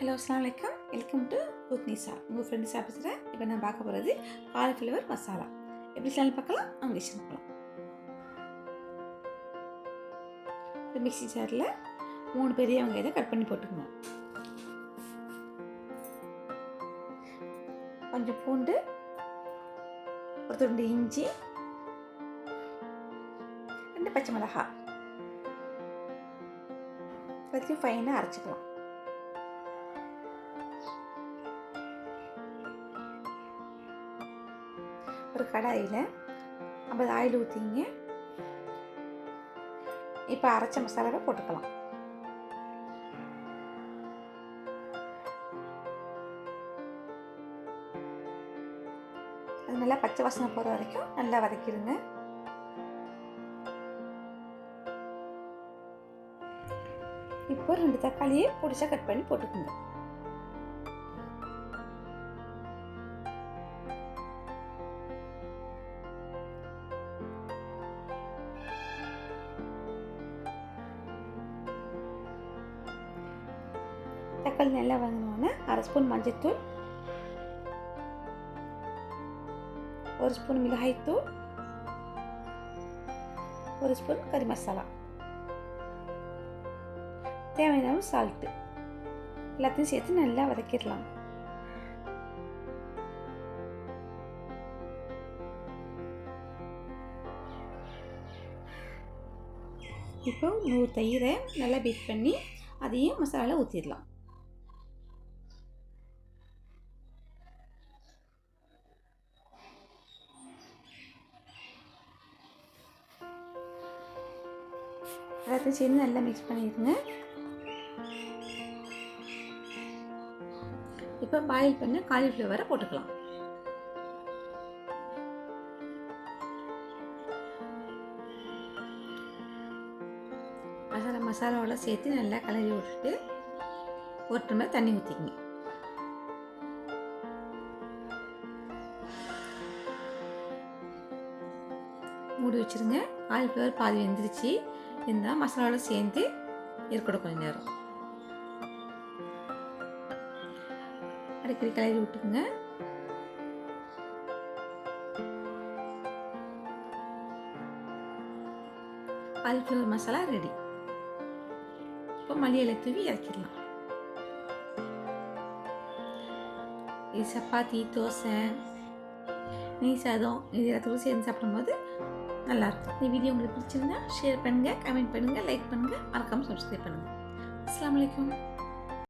Hello அஸ்லாம் வலைக்கம் welcome to குத் நிசா உங்கள் ஃப்ரெண்ட் நிசா பேசுகிறேன் இப்போ நான் பார்க்க போகிறது காலிஃப்ளவர் மசாலா எப்படி சேனல் பார்க்கலாம்? அவங்க விஷயம் பார்க்கலாம் ஒரு மிக்ஸி ஜாரில் மூணு பெரியவங்க இதை கட் பண்ணி போட்டுக்கணும். கொஞ்சம் பூண்டு ஒரு துண்டு இஞ்சி ரெண்டு பச்சை மிளகா எல்லாத்தையும் ஃபைனாக அரைச்சிக்கலாம். ஒரு கடாயில் ஐம்பது ஆயில் ஊற்றிங்க இப்போ அரைச்ச மசாலாவை போட்டுக்கலாம். அது நல்லா பச்சை வாசனை போகிற வரைக்கும் நல்லா வதக்கிடுங்க. இப்போ ரெண்டு தக்காளியை பிடிச்சா கட் பண்ணி போட்டுக்கோங்க. தக்காளி நல்லா வதங்கினோடனே அரை ஸ்பூன் மஞ்சத்தூள் ஒரு ஸ்பூன் மிளகாய்த்தூள் ஒரு ஸ்பூன் கறி மசாலா. தேவையான சால்ட்டு எல்லாத்தையும் சேர்த்து நல்லா வதக்கிடலாம். இப்போ நூறு தயிரை நல்லா பீட் பண்ணி அதையும் மசாலாவில் ஊற்றிடலாம் எல்லாத்தையும் சேர்ந்து நல்லா மிக்ஸ் பண்ணிடுங்க. இப்போ பாயில் பண்ண காலிஃப்ளவரை போட்டுக்கலாம். மசாலா மசாலாவெல்லாம் சேர்த்து நல்லா கலரி விட்டுட்டு ஒரு டம்ளர் தண்ணி ஊற்றிக்கங்க மூடி வச்சுருங்க. காலிஃப்ளவர் பாதி வெந்துருச்சு. இருந்தால் மசாலாவோட சேர்ந்து இருக்கட்டும் கொஞ்ச நேரம். அடிக்கடி கிளறி விட்டுக்குங்க. காலிஃப்ளவர் மசாலா ரெடி இப்போ மல்லியில தூவி இறக்கிடலாம். இது சப்பாத்தி தோசை நெய் சாதம் இது எல்லாத்துக்கும் சேர்ந்து சாப்பிடும்போது நல்லாயிருக்கும். இந்த வீடியோ உங்களுக்கு பிடிச்சிருந்தா ஷேர் பண்ணுங்கள் கமெண்ட் பண்ணுங்கள் லைக் பண்ணுங்கள் மறக்காமல் சப்ஸ்கிரைப் பண்ணுங்கள் அஸ்லாம் வலைக்கம்